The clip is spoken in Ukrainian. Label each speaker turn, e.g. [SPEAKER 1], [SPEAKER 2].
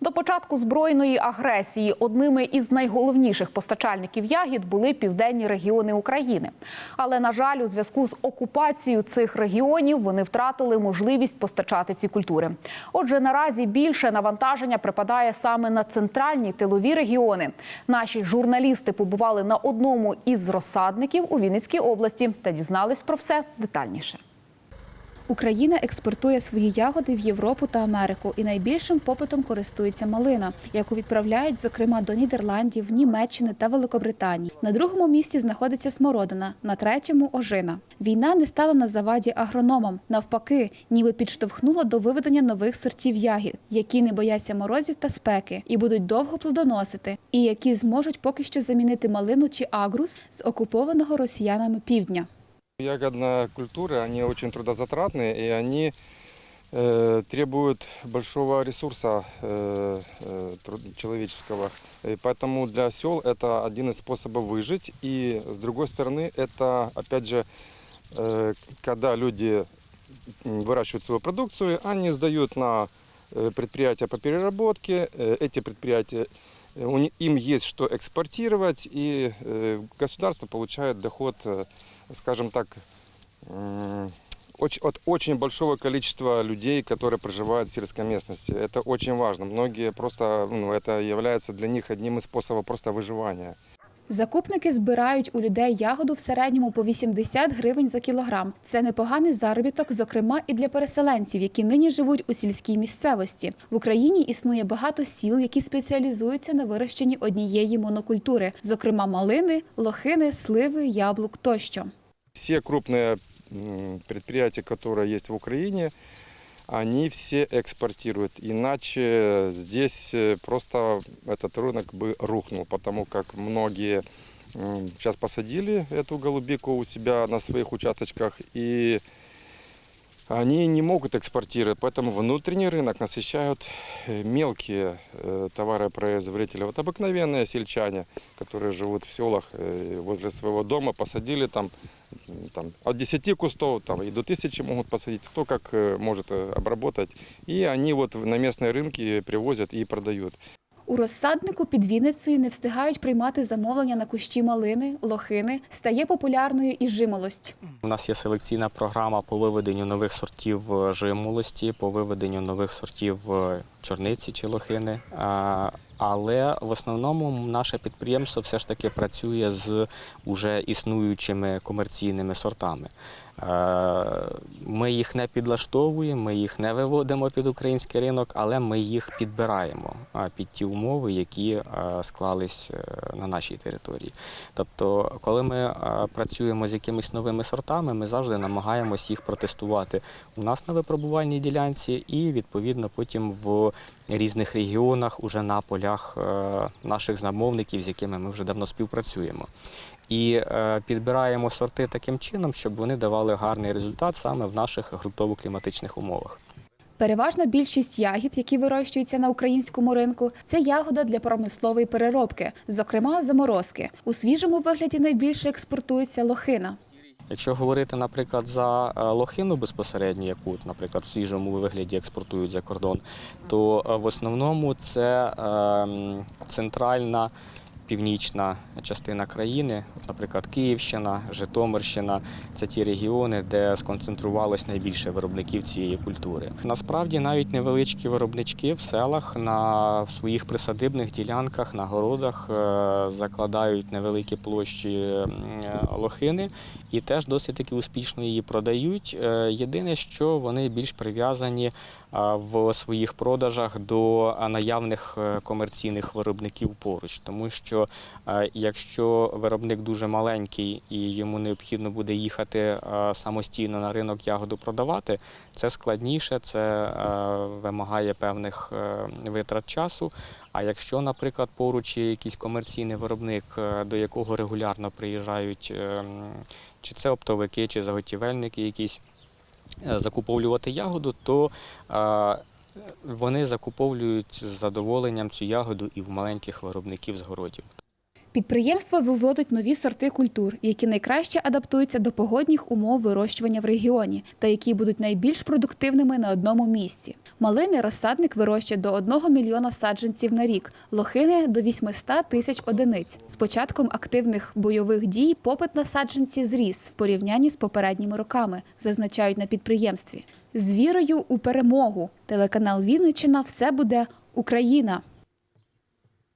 [SPEAKER 1] До початку збройної агресії одними із найголовніших постачальників ягід були південні регіони України. Але на жаль, у зв'язку з окупацією цих регіонів вони втратили можливість постачати ці культури. Отже, наразі більше навантаження припадає саме на центральні тилові регіони. Наші журналісти побували на одному із розсадників у Вінницькій області та дізнались про все детальніше.
[SPEAKER 2] Україна експортує свої ягоди в Європу та Америку, і найбільшим попитом користується малина, яку відправляють зокрема до Нідерландів, Німеччини та Великобританії. На другому місці знаходиться смородина, на третьому ожина. Війна не стала на заваді агрономам. Навпаки, ніби підштовхнула до виведення нових сортів ягід, які не бояться морозів та спеки і будуть довго плодоносити, і які зможуть поки що замінити малину чи агрус з окупованого росіянами півдня.
[SPEAKER 3] Ягодные культуры, они очень трудозатратные и они э, требуют большого ресурса э, э, труд- человеческого. И поэтому для сел это один из способов выжить. И с другой стороны, это опять же, э, когда люди м, выращивают свою продукцию, они сдают на э, предприятия по переработке. Э, Эти предприятия э, у ни- им есть что экспортировать, и э, государство получает доход, э, скажем так, м, оч- от очень большого количества людей, которые проживают в сельской местности. Это очень важно. Многие просто, ну, это является для них одним из способов просто выживания.
[SPEAKER 2] Закупники збирають у людей ягоду в середньому по 80 гривень за кілограм. Це непоганий заробіток, зокрема і для переселенців, які нині живуть у сільській місцевості. В Україні існує багато сіл, які спеціалізуються на вирощенні однієї монокультури, зокрема малини, лохини, сливи, яблук тощо.
[SPEAKER 3] Крупные м, предприятия, которые есть в Украине, они все экспортируют. Иначе здесь э, просто этот рынок бы рухнул, потому как многие сейчас посадили эту голубику у себя на своих участочках и они не могут экспортировать, поэтому внутренний рынок насыщают э, мелкие э, товаропроизводители. Вот обыкновенные сельчане, которые живут в селах возле своего дома, посадили там, там от 10 кустов там, и до тысячи могут посадить, кто как э, может э, обработать. И они вот на местные рынки привозят и продают.
[SPEAKER 2] У розсаднику під Вінницею не встигають приймати замовлення на кущі малини, лохини. Стає популярною і жимолость.
[SPEAKER 4] У нас є селекційна програма по виведенню нових сортів е, жимолості, по виведенню нових сортів е, чорниці чи лохини. Але в основному наше підприємство все ж таки працює з уже існуючими комерційними сортами. Е, Ми їх не підлаштовуємо, ми їх не виводимо під український ринок, але ми їх підбираємо під ті умови, які е, склались е, на нашій території. Тобто, коли ми працюємо з якимись новими сортами, ми завжди намагаємось їх протестувати у нас на випробувальній ділянці і відповідно потім в різних регіонах, уже на полях наших замовників, з якими ми вже давно співпрацюємо. І підбираємо сорти таким чином, щоб вони давали гарний результат саме в наших ґрунтово-кліматичних умовах.
[SPEAKER 2] Переважна більшість ягід, які вирощуються на українському ринку, це ягода для промислової переробки, зокрема заморозки. У свіжому вигляді найбільше експортується лохина.
[SPEAKER 4] Якщо говорити, наприклад, за е, лохину безпосередньо, яку, наприклад, в свіжому вигляді експортують за кордон, то е, в основному це е, центральна. Північна частина країни, наприклад, Київщина, Житомирщина це ті регіони, де сконцентрувалось найбільше виробників цієї культури. Насправді навіть невеличкі виробнички в селах на своїх присадибних ділянках, на городах е, закладають невеликі площі е, лохини і теж досить таки успішно її продають. Е, Єдине, що вони більш прив'язані в своїх продажах до наявних комерційних виробників поруч, тому що е, якщо виробник дуже маленький і йому необхідно буде їхати е, самостійно на ринок ягоду продавати, це складніше, це е, вимагає певних витрат часу. А якщо, наприклад, поруч є якийсь комерційний виробник, до якого регулярно приїжджають е, чи це оптовики, чи заготівельники якісь закуповувати ягоду, то вони закуповують з задоволенням цю ягоду і в маленьких виробників з городів.
[SPEAKER 2] Підприємство виводить нові сорти культур, які найкраще адаптуються до погодних умов вирощування в регіоні та які будуть найбільш продуктивними на одному місці. Малини розсадник вирощує до 1 мільйона саджанців на рік, лохини до 800 тисяч одиниць. З початком активних бойових дій попит на саджанці зріс в порівнянні з попередніми роками, зазначають на підприємстві. З вірою у перемогу. Телеканал Вінниччина все буде Україна.